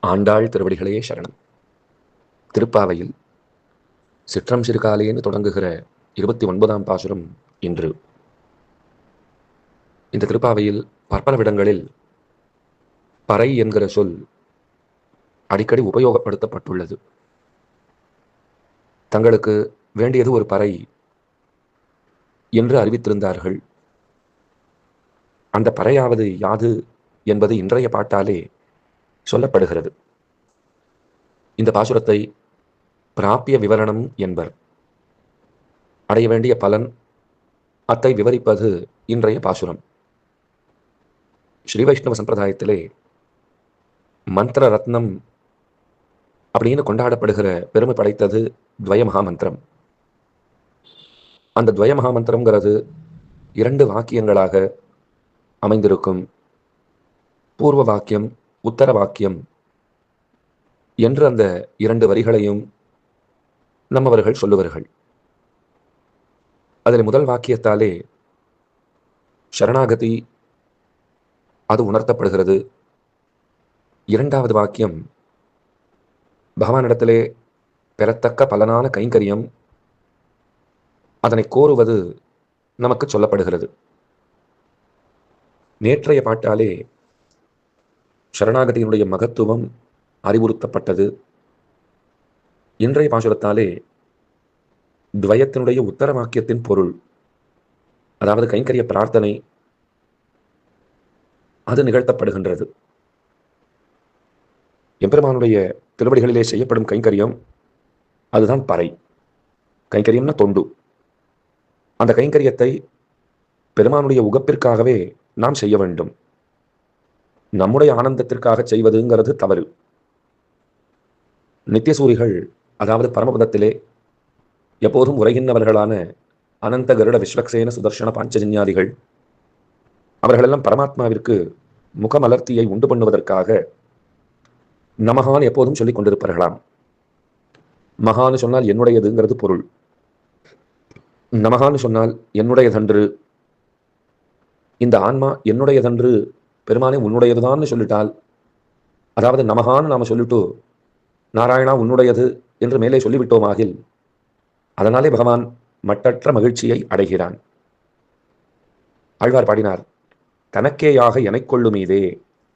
ஆண்டாள் திருவடிகளையே சரணம். திருப்பாவையில் சிற்றம் சிறுகாலேன்னு தொடங்குகிற இருபத்தி ஒன்பதாம் பாசுரம் இன்று. இந்த திருப்பாவையில் பற்பலவிடங்களில் பறை என்கிற சொல் அடிக்கடி உபயோகப்படுத்தப்பட்டுள்ளது. தங்களுக்கு வேண்டியது ஒரு பறை என்று அறிவித்திருந்தார்கள். அந்த பறையாவது யாது என்பது இன்றைய பாட்டாலே சொல்லப்படுகிறது. இந்த பாசுரத்தை பிராப்பிய விவரணம் என்பர். அடைய வேண்டிய பலன் அத்தை விவரிப்பது இன்றைய பாசுரம். ஸ்ரீ வைஷ்ணவ சம்பிரதாயத்திலே மந்திர ரத்னம் அப்படின்னு கொண்டாடப்படுகிற பெருமை படைத்தது துவய மகாமந்திரம். அந்த துவய மகாமந்திரம்ங்கிறது இரண்டு வாக்கியங்களாக அமைந்திருக்கும். பூர்வ வாக்கியம் உத்தர வாக்கியம் என்று அந்த இரண்டு வரிகளையும் நம்மவர்கள் சொல்லுவார்கள். அதில் முதல் வாக்கியத்தாலே சரணாகதி அது உணர்த்தப்படுகிறது. இரண்டாவது வாக்கியம் பகவானிடத்திலே பெறத்தக்க பலனான கைங்கரியம் அதனை கோருவது நமக்கு சொல்லப்படுகிறது. நேற்றைய பாட்டாலே சரணாகதியினுடைய மகத்துவம் அறிவுறுத்தப்பட்டது. இன்றைய பாசுரத்தாலே துவயத்தினுடைய உத்தர வாக்கியத்தின் பொருள் அதாவது கைங்கரிய பிரார்த்தனை அது நிகழ்த்தப்படுகின்றது. எம்பெருமானுடைய திருவடிகளிலே செய்யப்படும் கைங்கரியம் அதுதான் பறை. கைங்கரியம்னா தொண்டு. அந்த கைங்கரியத்தை பெருமானுடைய உகப்பிற்காகவே நாம் செய்ய வேண்டும். நம்முடைய ஆனந்தத்திற்காக செய்வதுங்கிறது தவறு. நித்தியசூரிகள் அதாவது பரமபதத்திலே எப்போதும் உரைகின்றவர்களான அனந்த கருட விஸ்வக்சேன சுதர்ஷன பாஞ்சஜன்யாதிகள் அவர்களெல்லாம் பரமாத்மாவிற்கு முகமலர்த்தியை உண்டு பண்ணுவதற்காக நமகான் எப்போதும் சொல்லிக் கொண்டிருப்பார்களாம். மகான்னு சொன்னால் என்னுடையதுங்கிறது பொருள். நமகான்னு சொன்னால் என்னுடையதன்று. இந்த ஆன்மா என்னுடையதன்று பெருமானே உன்னுடையதுதான்னு சொல்லிட்டால் அதாவது நமகான்னு நாம சொல்லிட்டு நாராயணா உன்னுடையது என்று மேலே சொல்லிவிட்டோமாகில் அதனாலே பகவான் மட்டற்ற மகிழ்ச்சியை அடைகிறான். ஆழ்வார் பாடினார் தனக்கேயாக எனக்கொள்ளும் கொள்ளுமீதே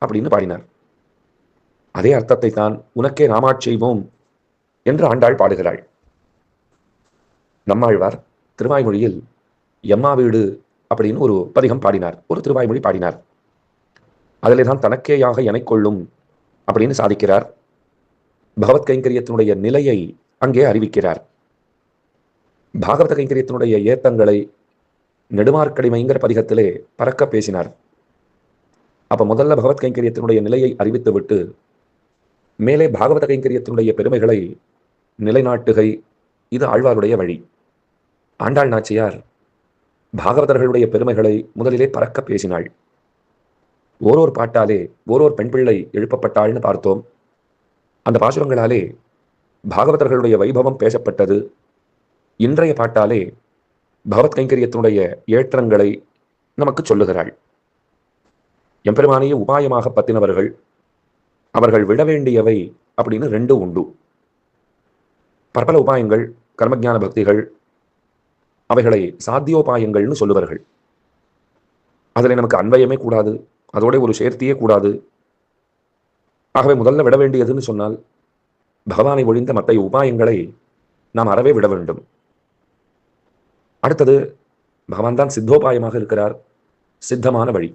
அப்படின்னு பாடினார். அதே அர்த்தத்தை தான் உனக்கே ராமாட்சிவோம் என்று ஆண்டாள் பாடுகிறாள். நம்மாழ்வார் திருவாய்மொழியில் எம்மா வீடு அப்படின்னு ஒரு பதிகம் பாடினார் ஒரு திருவாய்மொழி பாடினார். அதிலே தான் தனக்கேயாக இணைக்கொள்ளும் அப்படின்னு சாதிக்கிறார். பகவத் கைங்கரியத்தினுடைய நிலையை அங்கே அறிவிக்கிறார். பாகவத கைங்கரியத்தினுடைய ஏத்தங்களை நெடுமார்க்கடிமைங்கிற பதிகத்திலே பறக்க பேசினார். அப்ப முதல்ல பகவத் கைங்கரியத்தினுடைய நிலையை அறிவித்துவிட்டு மேலே பாகவத கைங்கரியத்தினுடைய பெருமைகளை நிலைநாட்டுகை இது ஆழ்வாருடைய வழி. ஆண்டாள் நாச்சியார் பாகவதர்களுடைய பெருமைகளை முதலிலே பறக்க பேசினாள். ஓரோர் பாட்டாலே ஓரோர் பெண் பிள்ளை எழுப்பப்பட்டாள்னு பார்த்தோம். அந்த பாசுரங்களாலே பாகவதர்களுடைய வைபவம் பேசப்பட்டது. இன்றைய பாட்டாலே பகவத் கைங்கரியத்தினுடைய ஏற்றங்களை நமக்கு சொல்லுகிறாள். எம்பெருமானையே உபாயமாக பத்தினவர்கள் அவர்கள் விட வேண்டியவை அப்படின்னு ரெண்டு உண்டு. பற்பல உபாயங்கள் கர்மஜான பக்திகள் அவைகளை சாத்தியோபாயங்கள்னு சொல்லுவார்கள். அதில் நமக்கு அன்வயமே கூடாது. அதோட ஒரு சேர்த்தியே கூடாது. ஆகவே முதல்ல விட வேண்டியதுன்னு சொன்னால் பகவானை ஒழிந்த மற்ற உபாயங்களை நாம் அறவே விட வேண்டும். அடுத்தது பகவான் தான் சித்தோபாயமாக இருக்கிறார். சித்தமான வழி.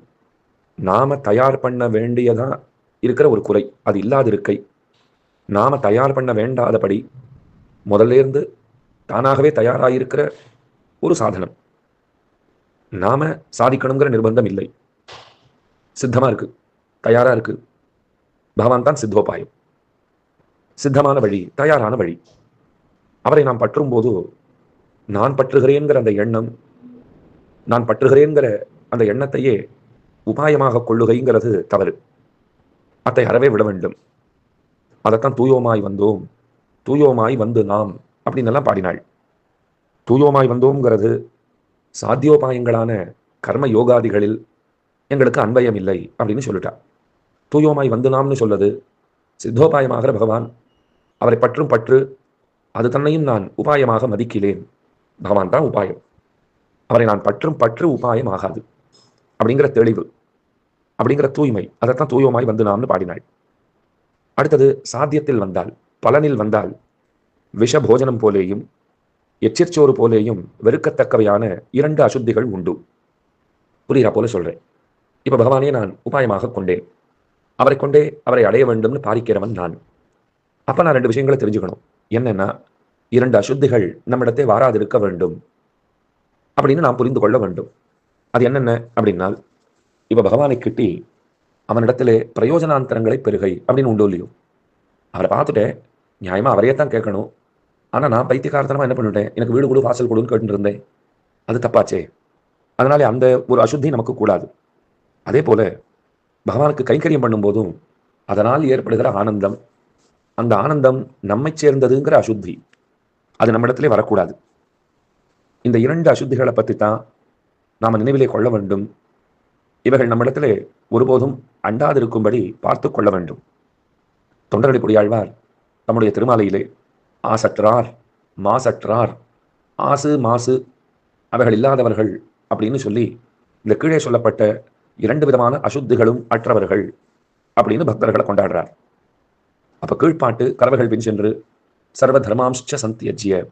நாம தயார் பண்ண வேண்டியதா இருக்கிற ஒரு குறை அது இல்லாதிருக்கை. நாம தயார் பண்ண வேண்டாதபடி முதல்லேருந்து தானாகவே தானாகவே தயாராயிருக்கிற ஒரு சாதனம். நாம சாதிக்கணுங்கிற நிர்பந்தம் இல்லை. சித்தமாக இருக்குது தயாராக இருக்குது பகவான் தான் சித்தோபாயம். சித்தமான வழி தயாரான வழி. அவரை நாம் பற்றும் போது நான் பற்றுகிறேங்கிற அந்த எண்ணம் நான் பற்றுகிறேங்கிற அந்த எண்ணத்தையே உபாயமாக கொள்ளுகைங்கிறது தவறு. அத்தை அறவே விட வேண்டும். அதைத்தான் தூயோமாய் வந்தோம். தூயோமாய் வந்து நாம் அப்படின்னு எல்லாம் பாடினாள். தூயோமாய் வந்தோம்ங்கிறது சாத்தியோபாயங்களான கர்ம யோகாதிகளில் எங்களுக்கு அன்பயம் இல்லை அப்படின்னு சொல்லிட்டா. தூயோமாய் வந்துனாம்னு சொல்லது சித்தோபாயமாகிற பகவான். அவரை பற்றும் பற்று அது தன்னையும் நான் உபாயமாக மதிக்கிறேன். பகவான் தான் உபாயம். அவரை நான் பற்றும் பற்று உபாயம் ஆகாது. அப்படிங்கிற தெளிவு அப்படிங்கிற தூய்மை அதைத்தான் தூயமாய் வந்து நாம்னு பாடினாள். அடுத்தது சாத்தியத்தில் வந்தால் பலனில் வந்தால் விஷ போஜனம் போலேயும் எச்சிற்சோறு போலேயும் வெறுக்கத்தக்கவையான இரண்டு அசுத்திகள் உண்டு. புரியுறா போல சொல்றேன். இப்ப பகவானே நான் உபாயமாக கொண்டேன். அவரை கொண்டே அவரை அடைய வேண்டும்னு பாரிக்கிறவன் நான். அப்ப நான் ரெண்டு விஷயங்களை தெரிஞ்சுக்கணும். என்னன்னா இரண்டு அசுத்திகள் நம்மிடத்தை வாராதிருக்க வேண்டும். அப்படின்னு நாம் புரிந்து கொள்ள வேண்டும். அது என்னென்ன அப்படின்னால் இப்ப பகவானை கிட்டி அவனிடத்திலே பிரயோஜனாந்தரங்களை பெருகை அப்படின்னு உண்டு இல்லையோ? அவரை பார்த்துட்டேன் நியாயமா அவரையே தான் கேட்கணும். ஆனா நான் பைத்தியகாரத்தனமாக என்ன பண்ணிட்டேன்? எனக்கு வீடு கொடு வாசல் கொடுன்னு கேட்டுருந்தேன் அது தப்பாச்சே. அதனாலே அந்த ஒரு அசுத்தி நமக்கு கூடாது. அதே போல பகவானுக்கு கைங்கரியம் பண்ணும்போதும் அதனால் ஏற்படுகிற ஆனந்தம். அந்த ஆனந்தம் நம்மை சேர்ந்ததுங்கிற அசுத்தி அது நம்மிடத்திலே வரக்கூடாது. இந்த இரண்டு அசுத்திகளை பற்றி தான் நாம் நினைவிலே கொள்ள வேண்டும். இவைகள் நம்மிடத்திலே ஒருபோதும் அண்டாதிருக்கும்படி பார்த்து கொள்ள வேண்டும். தொண்டரடி புரியாழ்வார் நம்முடைய திருமாலையிலே ஆசற்றார் மாசற்றார் ஆசு மாசு அவைகள் இல்லாதவர்கள் அப்படின்னு சொல்லி இந்த கீழே சொல்லப்பட்ட இரண்டு விதமான அசுத்திகளும் அற்றவர்கள் அப்படின்னு பக்தர்களை கொண்டாடுறார். அப்ப கீழ்ப்பாட்டு கறவைகள் பின் சென்று சர்வ தர்மாம்ச சந்தியஜ்ய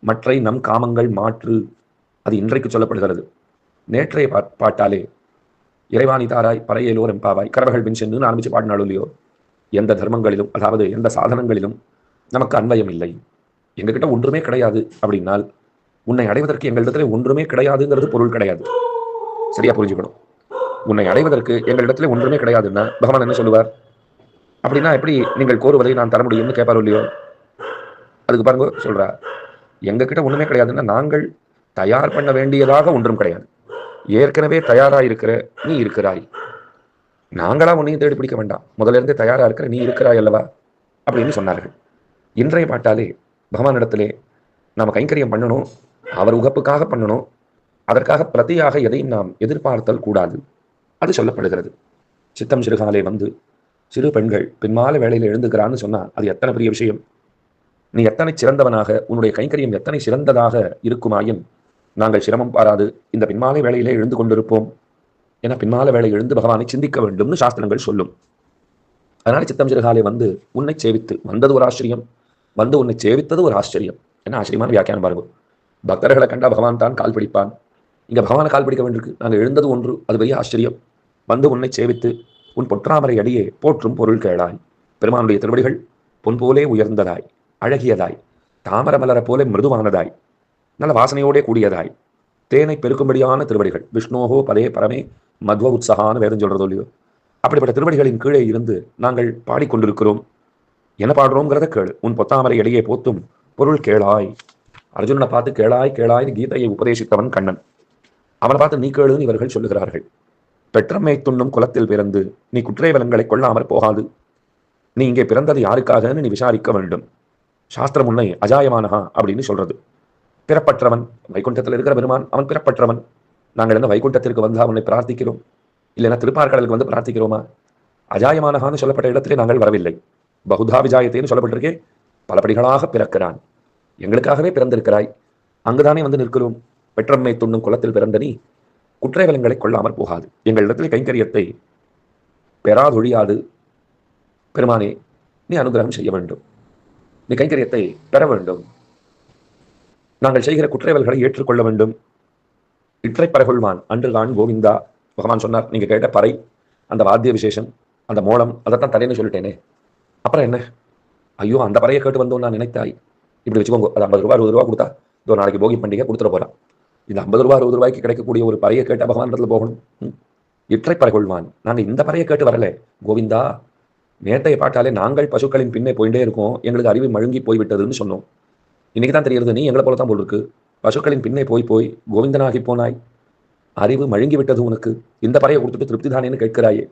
மற்றை நம் காமங்கள் மாற்று அது இன்றைக்கு சொல்லப்படுகிறது. நேற்றைய பா பாட்டாலே இறைவாணி தாராய் பறையலோர் எம்பாவாய் கறவைகள் பின் சென்று ஆரம்பிச்சு பாடினாலும் இல்லையோ? எந்த தர்மங்களிலும் அதாவது எந்த சாதனங்களிலும் நமக்கு அன்வயம் இல்லை. எங்ககிட்ட ஒன்றுமே கிடையாது அப்படின்னால் உன்னை அடைவதற்கு எங்களிடத்துல ஒன்றுமே கிடையாதுங்கிறது பொருள் கிடையாது. சரியா புரிஞ்சுக்கணும். உன்னை அடைவதற்கு எங்களிடத்துல ஒன்றுமே கிடையாதுன்னா பகவான் என்ன சொல்லுவார்? அப்படின்னா எப்படி நீங்கள் கோருவதை நான் தர முடியும்னு கேட்பாரோ இல்லையோ? அதுக்கு பாருங்க சொல்றா எங்ககிட்ட ஒண்ணுமே கிடையாதுன்னா நாங்கள் தயார் பண்ண வேண்டியதாக ஒன்றும் கிடையாது. ஏற்கனவே தயாரா இருக்கிற நீ இருக்கிறாய். நாங்களா உன்னையும் தேடி பிடிக்க வேண்டாம். முதல்ல இருந்தே தயாரா இருக்கிற நீ இருக்கிறாய் அல்லவா? அப்படின்னு சொன்னார்கள். இன்றைய பாட்டாலே பகவானிடத்திலே நாம் கைங்கரியம் பண்ணணும் அவர் உகப்புக்காக பண்ணணும் அதற்காக பிரதியாக எதையும் நாம் எதிர்பார்த்தல் கூடாது. அது சொல்லப்படுகிறது. சித்தம் சிறுகாலே வந்து சிறு பெண்கள் பின்மால வேலையில் எழுந்துக்கிறான்னு சொன்னால் அது எத்தனை பெரிய விஷயம்? நீ எத்தனை சிறந்தவனாக உன்னுடைய கைங்கரியம் எத்தனை சிறந்ததாக இருக்குமாயின் நாங்கள் சிரமம் பாராது. இந்த பின்மாலை வேலையிலே எழுந்து கொண்டிருப்போம். என பின்மால வேலை எழுந்து பகவானை சிந்திக்க வேண்டும்னு சாஸ்திரங்கள் சொல்லும். அதனால சித்தம் சிறுகாலே வந்து உன்னை சேவித்து வந்தது ஒரு ஆச்சரியம். வந்து உன்னை சேவித்தது ஒரு ஆச்சரியம். என்ன ஆச்சரியமான வியாக்கியானம் பாருங்க. பக்தர்களை கண்டா பகவான் தான் கால் பிடிப்பான். இங்கே பகவானை கால் பிடிக்க வேண்டியிருக்கு. நாங்கள் எழுந்தது ஒன்று அது பெரிய ஆச்சரியம். வந்து உன்னை சேவித்து உன் பொற்றாமரை அடியே போற்றும் பொருள் கேளாய். பெருமானுடைய திருவடிகள் பொன் போலே உயர்ந்ததாய் அழகியதாய் தாமர மலர போல மிருதுவானதாய் நல்ல வாசனையோடே கூடியதாய். தேனை பெருக்கும்படியான திருவடிகள். விஷ்ணோகோ பதே பரமே மத்வ உற்சகான்னு வேதம் சொல்றதோ இல்லையோ? அப்படிப்பட்ட திருவடிகளின் கீழே இருந்து நாங்கள் பாடிக்கொண்டிருக்கிறோம். என்ன பாடுறோங்கிறத கேள். உன் பொத்தாமரை அடியே போத்தும் பொருள் கேளாய். அர்ஜுனனை பார்த்து கேளாய் கேளாய் கீதையை உபதேசித்தவன் கண்ணன். அவனை பார்த்து நீ கேளுன்னு இவர்கள் சொல்லுகிறார்கள். பெற்றம்மை துண்ணும் குலத்தில் பிறந்து நீ குற்றை குற்றேவலங்களை கொள்ளாமற் போகாது. நீ இங்கே பிறந்தது யாருக்காகன்னு நீ விசாரிக்க வேண்டும். சாஸ்திரம் உன்னை அஜாயமானஹா அப்படின்னு சொல்றது. பிறப்பற்றவன் வைகுண்டத்தில் இருக்கிற பெருமான் அவன் பிறப்பற்றவன். நாங்கள் என்ன வைகுண்டத்திற்கு வந்து அவனை பிரார்த்திக்கிறோம்? இல்லைன்னா திருப்பார்கடலுக்கு வந்து பிரார்த்திக்கிறோமா? அஜாயமானஹான்னு சொல்லப்பட்ட இடத்திலே நாங்கள் வரவில்லை. பகுதா விஜாயத்தைன்னு சொல்லப்பட்டிருக்கே பலபடிகளாக பிறக்கிறான். எங்களுக்காகவே பிறந்திருக்கிறாய். அங்குதானே வந்து நிற்கிறோம். பெற்றம்மை துண்ணும் குளத்தில் பிறந்த நீ குற்றவலங்களை கொள்ளாமல் போகாது. எங்களிடத்தில் கைங்கரியத்தை பெறாதொழியாது. பெருமானே நீ அனுகிரகம் செய்ய வேண்டும். நீ கைங்கரியத்தை பெற வேண்டும். நாங்கள் செய்கிற குற்றவல்களை ஏற்றுக்கொள்ள வேண்டும். இற்றை பரகொள்வான் அன்றுதான் கோவிந்தா. பகவான் சொன்னார் நீங்கள் கேட்ட பறை அந்த வாத்திய விசேஷம் அந்த மோளம் அதைத்தான் தரேன்னு சொல்லிட்டேனே. அப்புறம் என்ன? ஐயோ அந்த பறையை கேட்டு வந்தோம் நான் நினைத்தாய். இப்படி வச்சுக்கோங்க அது ஐம்பது ரூபா அறுபது ரூபா கொடுத்தா இதோ நாளைக்கு போகி பண்டிகை கொடுத்துட போகிறான் இந்த ஐம்பது ரூபா அறுபது ரூபாய்க்கு கிடைக்கக்கூடிய ஒரு பறையை கேட்ட பகவான் இடத்துல போகணும். இற்றை பறைகொள்வான் நாங்கள் இந்த பறையை கேட்டு வரல. கோவிந்தா நேத்தையை பார்த்தாலே நாங்கள் பசுக்களின் பின்னே போயிட்டே இருக்கோம். எங்களுக்கு அறிவு மழுங்கி போய்விட்டதுன்னு சொன்னோம். இன்னைக்கு தான் தெரியுது நீ எங்களை போல தான் போல் இருக்கு. பசுக்களின் பின்னே போய் போய் கோவிந்தனாகி போனாய். அறிவு மழுங்கி விட்டது உனக்கு. இந்த பறையை கொடுத்துட்டு திருப்தி தானேன்னு கேட்கிறாயே.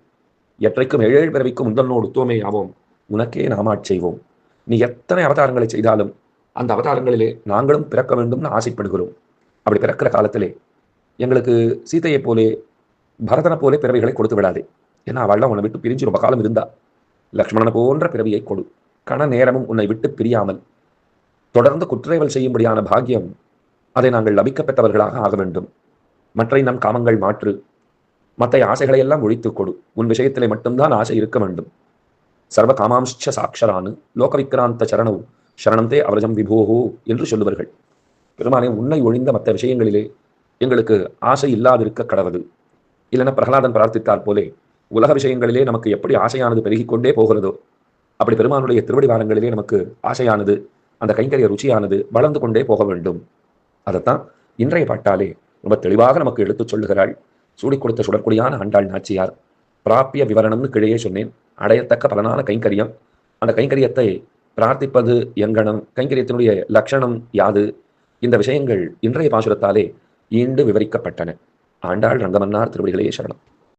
எற்றைக்கும் ஏழேழு பிறவிக்கும் முந்தன்னோடு உத்தோமே ஆவோம். உனக்கே நாமாட் செய்வோம். நீ எத்தனை அவதாரங்களை செய்தாலும் அந்த அவதாரங்களிலே நாங்களும் பிறக்க வேண்டும்னு ஆசைப்படுகிறோம். அப்படி பிறக்கிற காலத்திலே எங்களுக்கு சீதையைப் போலே பரதனை போலே பிறவிகளை கொடுத்து விடாதே. ஏன்னா அவள்லாம் உன்னை விட்டு பிரிஞ்சு ரொம்ப காலம் இருந்தா. லக்ஷ்மணன் போன்ற பிறவியை கொடு. கண நேரமும் உன்னை விட்டு பிரியாமல். தொடர்ந்து குற்றேவல் செய்யும்படியான பாக்கியம் அதை நாங்கள் லபிக்க ஆக வேண்டும். மற்றை நம் காமங்கள் மாற்று. மற்ற ஆசைகளை எல்லாம் ஒழித்துக் கொடு. உன் விஷயத்திலே மட்டும்தான் ஆசை இருக்க வேண்டும். சர்வ காமாம்ச சாட்சரானு லோகவிக்ராந்த சரணவு சரணந்தே அவரஜம் விபோகோ என்று சொல்லுவார்கள். பெருமானே உன்னை ஒழிந்த மற்ற விஷயங்களிலே எங்களுக்கு ஆசை இல்லாதிருக்க கடவுது. இல்லைன்னா பிரகலாதன் பிரார்த்தித்தார் போலே உலக விஷயங்களிலே நமக்கு எப்படி ஆசையானது பெருகிக்கொண்டே போகிறதோ அப்படி பெருமானுடைய திருவடி வாரங்களிலே நமக்கு ஆசையானது அந்த கைங்கரிய ருச்சியானது வளர்ந்து கொண்டே போக வேண்டும். அதைத்தான் இன்றைய பாட்டாலே ரொம்ப தெளிவாக நமக்கு எடுத்துச் சொல்லுகிறாள். சூடிக் கொடுத்த சுடற்குடியான ஆண்டாள் நாச்சியார். பிராப்பிய விவரணம்னு கீழே சொன்னேன். அடையத்தக்க பலனான கைங்கரியம். அந்த கைங்கரியத்தை பிரார்த்திப்பது எங்கனம்? கைங்கரியத்தினுடைய லட்சணம் யாது? இந்த விஷயங்கள் இன்றைய பாசுரத்தாலே ஈண்டு விவரிக்கப்பட்டன. ஆண்டாள் ரங்கமன்னார் திருவடிகளே சரணம்.